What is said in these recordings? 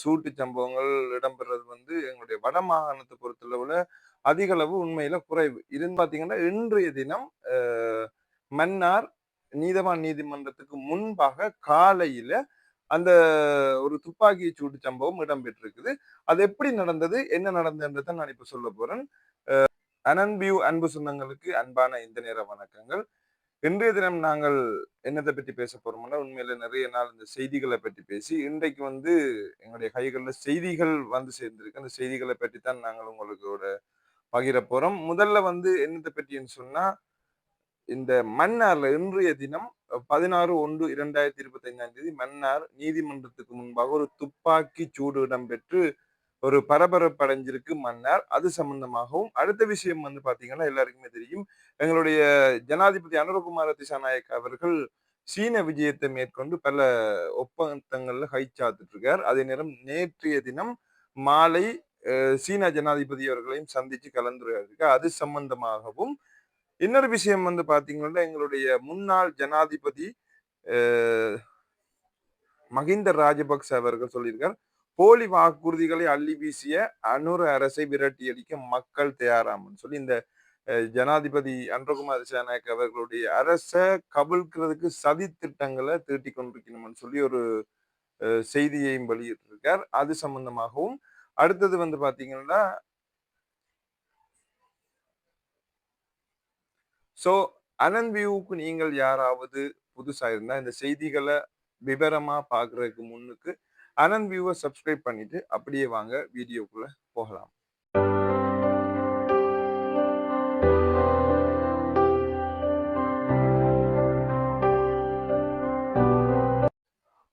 சூட்டு சம்பவங்கள் இடம்பெறது வந்து எங்களுடைய வட மாகாணத்தை பொறுத்தளவுல அதிக அளவு உண்மையில குறைவு. இதுன்னு பாத்தீங்கன்னா இன்றைய தினம் மன்னார் நீதவான் நீதிமன்றத்துக்கு முன்பாக காலையில அந்த ஒரு துப்பாக்கி சூட்டு சம்பவம் இடம்பெற்றிருக்குது. அது எப்படி நடந்தது என்ன நடந்ததுன்றதை நான் இப்ப சொல்ல போறேன். அனன்பியூ அன்பு சொந்தங்களுக்கு அன்பான இந்த நேர வணக்கங்கள். இன்றைய தினம் நாங்கள் என்னத்தை பற்றி பேச போறோம்னா உண்மையில நிறைய நாள் இந்த செய்திகளை பற்றி பேசி இன்றைக்கு வந்து எங்களுடைய கைகளில் செய்திகள் வந்து சேர்ந்திருக்கு. அந்த செய்திகளை பற்றி தான் நாங்கள் உங்களுக்கோட பகிர போறோம். முதல்ல வந்து என்னத்தை பற்றின்னு சொன்னா இந்த மன்னார்ல இன்றைய தினம் பதினாறு ஒன்று இரண்டாயிரத்தி இருபத்தி ஐந்தாம் தேதி மன்னார் நீதிமன்றத்துக்கு முன்பாக ஒரு துப்பாக்கி சூடு இடம்பெற்று ஒரு பரபரப்பு அடைஞ்சிருக்கு மன்னார். அது சம்பந்தமாகவும் அடுத்த விஷயம் வந்து பாத்தீங்கன்னா எல்லாருக்குமே தெரியும். எங்களுடைய ஜனாதிபதி அனுரகுமார திசாநாயக் அவர்கள் சீன விஜயத்தை மேற்கொண்டு பல ஒப்பந்தங்கள்ல கைச்சாத்துட்டு இருக்கார் அதே நேரம் நேற்றைய தினம் மாலை சீன ஜனாதிபதி அவர்களையும் சந்திச்சு கலந்துரையாடிருக்கார். அது சம்பந்தமாகவும் இன்னொரு விஷயம் வந்து பாத்தீங்கன்னா எங்களுடைய முன்னாள் ஜனாதிபதி மகிந்த ராஜபக்ச அவர்கள் சொல்லியிருக்கார். போலி வாக்குறுதிகளை அள்ளி வீசிய அனுர அரசை விரட்டியடிக்க மக்கள் தயாராமன்னு சொல்லி இந்த ஜனாதிபதி அன்றகுமார் சேனாக் அவர்களுடைய அரசை கவிழ்க்கிறதுக்கு சதி திட்டங்களை தீட்டி கொண்டிருக்கணும்னு சொல்லி ஒரு செய்தியையும் வெளியிட்டிருக்கார். அது சம்பந்தமாகவும் அடுத்தது வந்து பாத்தீங்கன்னா ஸோ அனந்த் வியூவுக்கு நீங்கள் யாராவது புதுசா இருந்தா இந்த செய்திகளை விவரமா பாக்குறதுக்கு முன்னுக்கு அனந்த் வியூவை சப்ஸ்கிரைப் பண்ணிட்டு அப்படியே வாங்க வீடியோக்குள்ள போகலாம்.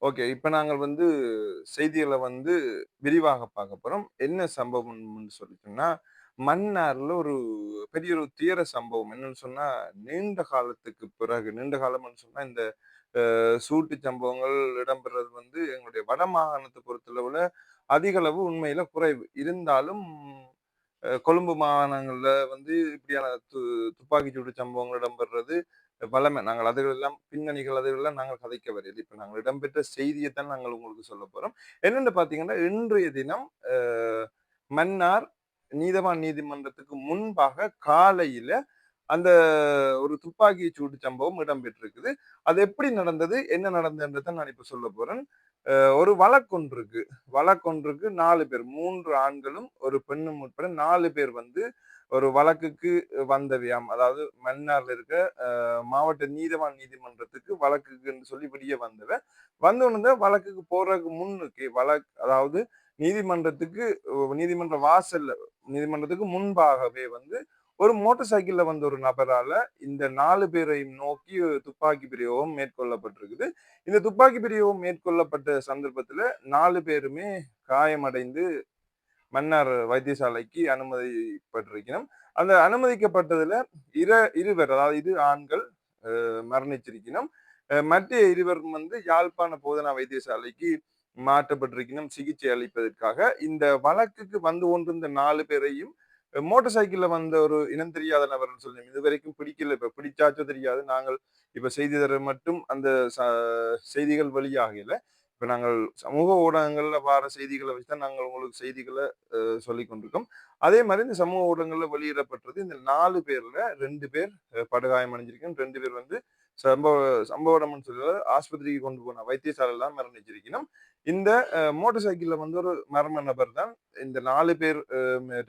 ஓகே இப்போ நாங்கள் வந்து செய்திகளை வந்து விரிவாக பார்க்க போறோம். என்ன சம்பவம்னு சொல்லிட்டோம்னா மன்னார்ல ஒரு பெரிய ஒரு தீர சம்பவம். என்னன்னு சொன்னா நீண்ட காலத்துக்கு பிறகு நீண்ட காலம்னு சொன்னா இந்த சூட்டு சம்பவங்கள் இடம்பெறது வந்து எங்களுடைய வட மாகாணத்தை பொறுத்தளவுல அதிக அளவு உண்மையில குறைவு. இருந்தாலும் கொழும்பு மாகாணங்கள்ல வந்து இப்படியான து துப்பாக்கி சூடு சம்பவங்கள் இடம்பெறது பலமை நாங்கள் அதுகளெல்லாம் பின்னணிகள் அதுகளெல்லாம் நாங்கள் கதைக்க வரையில் இப்போ நாங்கள் இடம்பெற்ற செய்தியை தான் நாங்கள் உங்களுக்கு சொல்ல போறோம். என்னென்னு பார்த்தீங்கன்னா இன்றைய தினம் மன்னார் நீதவான் நீதிமன்றத்துக்கு முன்பாக காலையில அந்த ஒரு துப்பாக்கி சூடு சம்பவம் இடம்பெற்றிருக்குது அது எப்படி நடந்தது? என்ன நடந்ததுன்றத நான் இப்ப சொல்ல போறேன். ஒரு வழக்கொன்றுக்கு வழக்கொன்றுக்கு நாலு பேர் மூன்று ஆண்களும் ஒரு பெண்ணும் உட்பட நாலு பேர் வந்து ஒரு வழக்குக்கு வந்தவையாம் அதாவது மன்னார்ல இருக்க மாவட்ட நீதவான் நீதிமன்றத்துக்கு வழக்குக்குன்னு சொல்லி விடிய வந்தவ வந்தவனு வழக்குக்கு போறதுக்கு முன்னுக்கு வழக்கு அதாவது நீதிமன்றத்துக்கு நீதிமன்ற வாசல்ல நீதிமன்றத்துக்கு முன்பாகவே வந்து ஒரு மோட்டார் சைக்கிள்ல வந்த ஒரு நபரால இந்த நாலு பேரையும் நோக்கி துப்பாக்கி பிரயோகம் மேற்கொள்ளப்பட்டிருக்குது. இந்த துப்பாக்கி பிரயோகம் மேற்கொள்ளப்பட்ட சந்தர்ப்பத்துல நாலு பேருமே காயமடைந்து மன்னார் வைத்தியசாலைக்கு அனுமதிப்பட்டிருக்கணும். அந்த அனுமதிக்கப்பட்டதுல இர இருவர் அதாவது இது ஆண்கள் மரணிச்சிருக்கணும். மற்ற இருவர் வந்து யாழ்ப்பாண போதனா வைத்தியசாலைக்கு மாற்றப்பட்டிருக்கணும். சிகிச்சை அளிப்பதற்காக. இந்த வழக்குக்கு வந்து கொண்டிருந்த நாலு பேரையும் மோட்டார் சைக்கிள்ல வந்த ஒரு இனம் தெரியாத நபர்னு சொல்லி இது வரைக்கும் பிடிக்கல. இப்ப பிடிச்சாச்சும் தெரியாது. நாங்கள் இப்ப செய்தி தர மட்டும் அந்த செய்திகள் வழியாகல. இப்போ நாங்கள் சமூக ஊடகங்களில் வர செய்திகளை வச்சு தான் நாங்கள் உங்களுக்கு செய்திகளை சொல்லி கொண்டிருக்கோம். அதே மாதிரி இந்த சமூக ஊடகங்களில் வெளியிடப்பட்டது இந்த நாலு பேரில் ரெண்டு பேர் படுகாயம் அடைஞ்சிருக்கணும் ரெண்டு பேர் வந்து சம்பவ சம்பவம்னு சொல்லி ஆஸ்பத்திரிக்கு கொண்டு போன வைத்தியசாலையில் தான் மரணிச்சிருக்கணும். இந்த மோட்டார் சைக்கிளில் வந்து ஒரு மர்ம நபர் தான். இந்த நாலு பேர்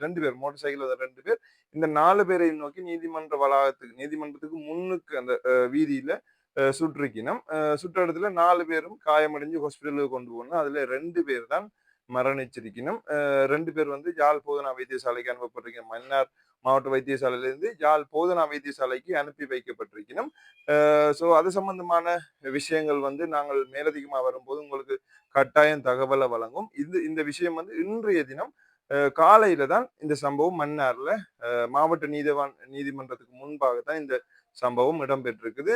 ரெண்டு பேர் மோட்டார் சைக்கிள் ரெண்டு பேர் இந்த நாலு பேரை நோக்கி நீதிமன்ற வளாகத்துக்கு நீதிமன்றத்துக்கு முன்னுக்கு அந்த வீதியில் சுற்றுக்கினம் சுற்றடத்துல நாலு பேரும் காயமடைஞ்சு ஹாஸ்பிட்டலுக்கு கொண்டு போகணும். அதுல ரெண்டு பேர் தான் மரணிச்சிருக்கணும். ரெண்டு பேர் வந்து யாழ் போதனா வைத்தியசாலைக்கு அனுப்பப்பட்டிருக்கணும். மன்னார் மாவட்ட வைத்தியசாலையிலிருந்து யாழ் போதனா வைத்தியசாலைக்கு அனுப்பி வைக்கப்பட்டிருக்கணும். ஸோ அது சம்பந்தமான விஷயங்கள் வந்து நாங்கள் மேலதிகமாக வரும்போது உங்களுக்கு கட்டாயம் தகவலை வழங்கும். இது இந்த விஷயம் வந்து இன்றைய தினம் காலையில தான் இந்த சம்பவம் மன்னார்ல மாவட்ட நீதிவான் நீதிமன்றத்துக்கு முன்பாக தான் இந்த சம்பவம் இடம்பெற்றிருக்குது.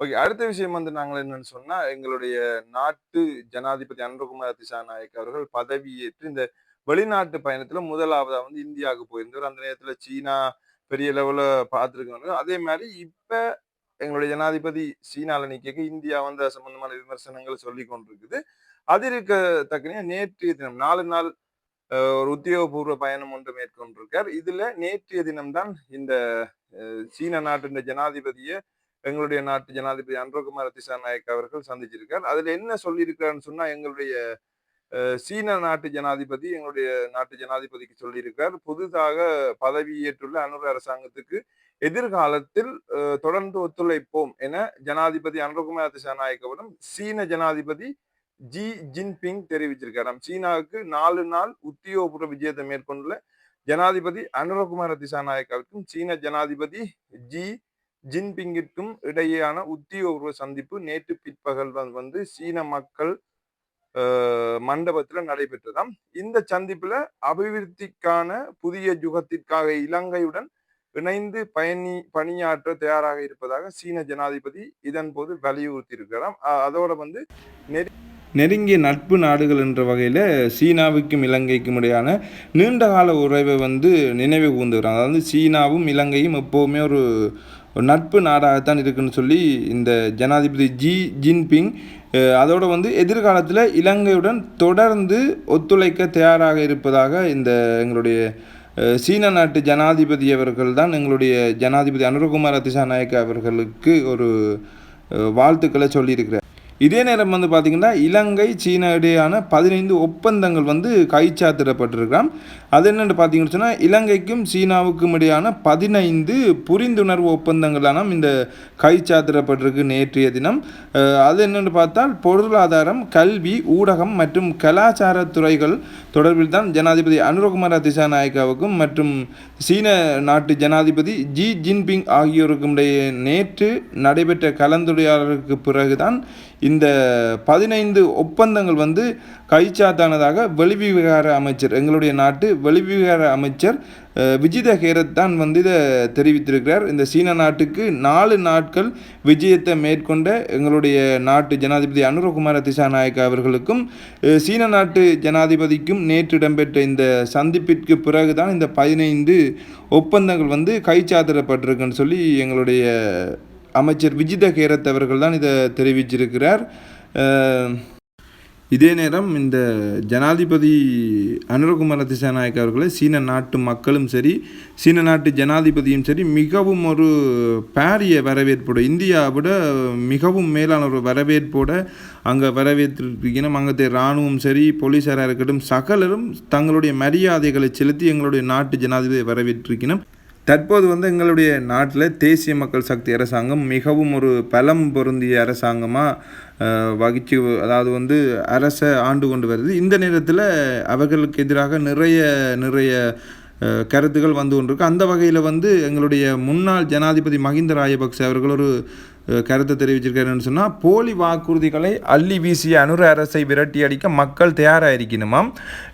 ஓகே அடுத்த விஷயம் வந்து நாங்கள் என்னன்னு சொன்னா எங்களுடைய நாட்டு ஜனாதிபதி அன்பகுமார் திசாநாயக் அவர்கள் பதவியேற்று இந்த வெளிநாட்டு பயணத்துல முதலாவதா வந்து இந்தியாவுக்கு போயிருந்தவர் அந்த நேரத்துல சீனா பெரிய லெவல்ல பார்த்துருக்காங்க அதே மாதிரி இப்ப எங்களுடைய ஜனாதிபதி சீனால நிக்க இந்தியா வந்து சம்பந்தமான விமர்சனங்கள் சொல்லி கொண்டிருக்குது. அது இருக்கத்தக்கனே நேற்றைய தினம் நாலு நாள் ஒரு உத்தியோகபூர்வ பயணம் ஒன்று மேற்கொண்டிருக்கார். இதுல நேற்றைய தினம்தான் இந்த சீன நாட்டின் ஜனாதிபதியை எங்களுடைய நாட்டு ஜனாதிபதி அன்ரோகுமார் திசாநாயக் அவர்கள் சந்திச்சிருக்கார். அதுல என்ன சொல்லியிருக்காருன்னு சொன்னா எங்களுடைய சீன நாட்டு ஜனாதிபதி எங்களுடைய நாட்டு ஜனாதிபதிக்கு சொல்லியிருக்கார் புதிதாக பதவியேற்றுள்ள அனுர அரசாங்கத்துக்கு எதிர்காலத்தில் தொடர்ந்து ஒத்துழைப்போம் என ஜனாதிபதி அனுரகுமார் திசாநாயக்கவிடம் சீன ஜனாதிபதி ஜி ஜின்பிங் தெரிவிச்சிருக்காராம் சீனாவுக்கு நாலு நாள் உத்தியோகபூர்வ விஜயத்தை மேற்கொண்டுள்ள ஜனாதிபதி அனுரகுமார திசாநாயக்காவிற்கும் சீன ஜனாதிபதி ஜி ஜின்பிங்கிற்கும் இடையேயான உத்தியோகபூர்வ சந்திப்பு நேற்று பிற்பகல் வந்து- சீன மக்கள் மண்டபத்தில் நடைபெற்றதாம். இந்த சந்திப்பில் அபிவிருத்திக்கான புதிய யுகத்திற்காக இலங்கையுடன் இணைந்து பயணி பணியாற்ற தயாராக இருப்பதாக சீன ஜனாதிபதி இதன் போது வலியுறுத்தியிருக்கிறார் அதோட வந்து நெருங்கிய நட்பு நாடுகள் என்ற வகையில் சீனாவுக்கும் இலங்கைக்கும் இடையான நீண்டகால உறவை வந்து நினைவு கூர்ந்துக்கிறாங்க அதாவது சீனாவும் இலங்கையும் எப்போவுமே ஒரு ஒரு நட்பு நாடாகத்தான் இருக்குன்னு சொல்லி இந்த ஜனாதிபதி ஜி ஜின்பிங் அதோடு வந்து எதிர்காலத்தில் இலங்கையுடன் தொடர்ந்து ஒத்துழைக்க தயாராக இருப்பதாக இந்த எங்களுடைய சீன நாட்டு ஜனாதிபதி அவர்கள் தான் எங்களுடைய ஜனாதிபதி அனுரகுமார திசாநாயக்க அவர்களுக்கு ஒரு வாழ்த்துக்களை சொல்லியிருக்கிறார். இதே நேரம் வந்து பார்த்திங்கன்னா இலங்கை சீனா இடையான பதினைந்து ஒப்பந்தங்கள் வந்து கைச்சாத்திடப்பட்டிருக்கிறான் அது என்னென்னு பார்த்தீங்கன்னு சொன்னால் இலங்கைக்கும் சீனாவுக்கும் இடையான பதினைந்து புரிந்துணர்வு ஒப்பந்தங்களான இந்த கைச்சாத்திடப்பட்டிருக்கு நேற்றைய தினம். அது என்னென்னு பார்த்தால் பொருளாதாரம் கல்வி ஊடகம் மற்றும் கலாச்சார துறைகள் தொடர்பில் தான் ஜனாதிபதி அனுரகுமார திசாநாயக்காவுக்கும் மற்றும் சீன நாட்டு ஜனாதிபதி ஜி ஜின்பிங் ஆகியோருக்கும் இடையே நேற்று நடைபெற்ற கலந்துரையாடலுக்கு பிறகுதான் இந்த பதினைந்து ஒப்பந்தங்கள் வந்து கைச்சாத்தானதாக வெளிவிவகார அமைச்சர் எங்களுடைய நாட்டு வெளிவிவகார அமைச்சர் விஜித ஹேரத் தான் வந்து இதை தெரிவித்திருக்கிறார். இந்த சீன நாட்டுக்கு நாலு நாட்கள் விஜயத்தை மேற்கொண்ட எங்களுடைய நாட்டு ஜனாதிபதி அனுரகுமார திசாநாயக்க அவர்களுக்கும் சீன நாட்டு ஜனாதிபதிக்கும் நேற்று இடம்பெற்ற இந்த சந்திப்பிற்கு பிறகுதான் இந்த பதினைந்து ஒப்பந்தங்கள் வந்து கைச்சாத்திடப்பட்டிருக்குன்னு சொல்லி எங்களுடைய அமைச்சர் விஜித கேரத் அவர்கள் தான் இதை தெரிவிச்சிருக்கிறார். இதே நேரம் இந்த ஜனாதிபதி அனுரகுமார திசாநாயக் அவர்களை சீன நாட்டு மக்களும் சரி சீன நாட்டு ஜனாதிபதியும் சரி மிகவும் ஒரு பாரிய வரவேற்போட இந்தியாவை விட மிகவும் மேலான ஒரு வரவேற்போட அங்கே வரவேற்றிருக்கணும் அங்கே இராணுவம் சரி போலீஸாராக இருக்கட்டும் சகலரும் தங்களுடைய மரியாதைகளை செலுத்தி எங்களுடைய நாட்டு ஜனாதிபதியை வரவேற்றிருக்கணும். தற்போது வந்து எங்களுடைய நாட்டில் தேசிய மக்கள் சக்தி அரசாங்கம் மிகவும் ஒரு பலம் பொருந்திய அரசாங்கமாக வகிச்சு அதாவது வந்து அரசை ஆண்டு கொண்டு வருது. இந்த நேரத்தில் அவர்களுக்கு எதிராக நிறைய நிறைய கருத்துக்கள் வந்து கொண்டிருக்கு. அந்த வகையில் வந்து எங்களுடைய முன்னாள் ஜனாதிபதி மஹிந்த ராஜபக்ச அவர்கள் ஒரு கருத்தை தெரிவிச்சிருக்காருன்னு சொன்னால் போலி வாக்குறுதிகளை அள்ளி வீசிய அனுர அரசை விரட்டி அடிக்க மக்கள் தயாராக இருக்கணுமாம்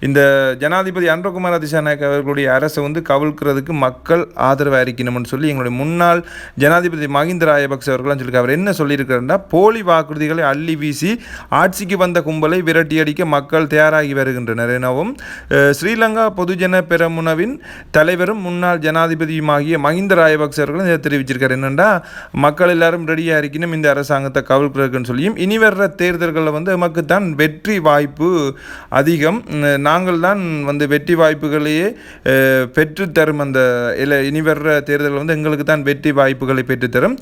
இந்த ஜனாதிபதி அன்றகுமார் திசாநாயக் அவர்களுடைய அரசை வந்து கவிழ்க்கிறதுக்கு மக்கள் ஆதரவாக இருக்கணும்னு சொல்லி எங்களுடைய முன்னாள் ஜனாதிபதி மஹிந்த ராயபக்ச அவர்கள் சொல்லியிருக்காரு. அவர் என்ன சொல்லியிருக்காருன்னா போலி வாக்குறுதிகளை அள்ளி வீசி ஆட்சிக்கு வந்த கும்பலை விரட்டி அடிக்க மக்கள் தயாராகி வருகின்றனர் எனவும் ஸ்ரீலங்கா பொதுஜன பெரமுனவின் தலைவரும் முன்னாள் ஜனாதிபதியுமாகிய மஹிந்த ராயபக்ச அவர்களும் இதை தெரிவிச்சிருக்காரு. என்னென்னா மக்கள் எல்லாரும் ரெடியாக இருக்கணும் இந்த அரசாங்கத்தை கவிழ்க்கிறதுக்குன்னு சொல்லியும் இனி வர்ற தேர்தல்களில் வந்து நமக்கு தான் வெற்றி வாய்ப்பு அதிகம். நாங்கள் தான் வந்து வெற்றி வாய்ப்புகளையே பெற்றுத்தரும் அந்த இல்லை இனி வர்ற தேர்தலில் வந்து எங்களுக்கு தான் வெற்றி வாய்ப்புகளை பெற்றுத்தரும்.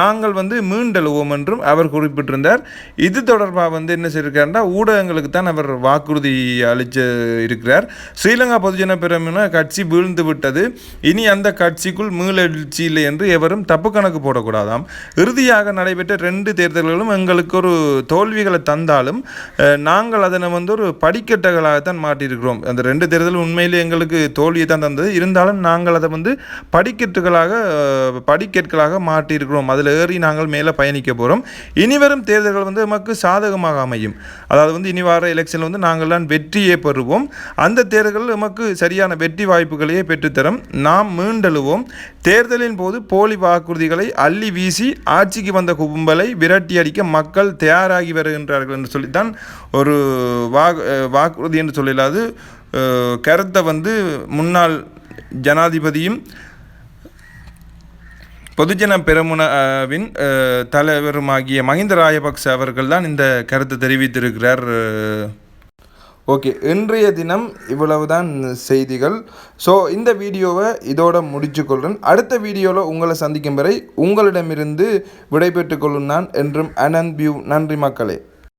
நாங்கள் வந்து மீண்டெழுவோம் என்றும் அவர் குறிப்பிட்டிருந்தார். இது தொடர்பாக வந்து என்ன செய்யிருக்காருன்னா ஊடகங்களுக்கு தான் அவர் வாக்குறுதி அளித்து இருக்கிறார். ஸ்ரீலங்கா பொதுஜன பெருமின கட்சி வீழ்ந்து விட்டது. இனி அந்த கட்சிக்குள் மீளெழுச்சி இல்லை என்று எவரும் தப்பு கணக்கு போடக்கூடாதாம். இறுதியாக நடைபெற்ற ரெண்டு தேர்தல்களும் எங்களுக்கு ஒரு தோல்விகளை தந்தாலும் நாங்கள் அதனை வந்து ஒரு படிக்கட்டுகளாகத்தான் மாட்டியிருக்கிறோம் அந்த ரெண்டு தேர்தலும் உண்மையிலே எங்களுக்கு தோல்வியை தான் தந்தது. இருந்தாலும் நாங்கள் அதை வந்து படிக்கட்டுகளாக அஹ், படிக்கற்களாக மாட்டியிருக்கிறோம் அதில் ஏறி நாங்கள் மேலே பயணிக்க போகிறோம். இனிவரும் தேர்தல்கள் வந்து நமக்கு சாதகமாக அமையும். அதாவது வந்து இனி வார எலெக்ஷனில் வந்து நாங்கள்லாம் வெற்றியே பெறுவோம். அந்த தேர்தல்கள் நமக்கு சரியான வெற்றி வாய்ப்புகளையே பெற்றுத்தரும். நாம் மீண்டெழுவோம் தேர்தலின் போது போலி வாக்குறுதிகளை அள்ளி வீசி ஆட்சிக்கு வந்த கும்பலை விரட்டி அடிக்க மக்கள் தயாராகி வருகின்றார்கள் என்று சொல்லித்தான் ஒரு வாக் வாக்குறுதி என்று சொல்லலாது. கருத்தை வந்து முன்னாள் ஜனாதிபதியும் பொதுஜன பெருமுனவின் தலைவருமாகிய மஹிந்த ராயபக்ச அவர்கள் தான் இந்த கருத்தை தெரிவித்திருக்கிறார். ஓகே இன்றைய தினம் இவ்வளவுதான் செய்திகள். ஸோ இந்த வீடியோவை இதோட முடிச்சுக்கொள்கிறேன் அடுத்த வீடியோவில் உங்களை சந்திக்கும் வரை உங்களிடமிருந்து விடைபெற்றுக் கொள்ளும் நான் என்றும் அனந்த் பியூ. நன்றி மக்களே.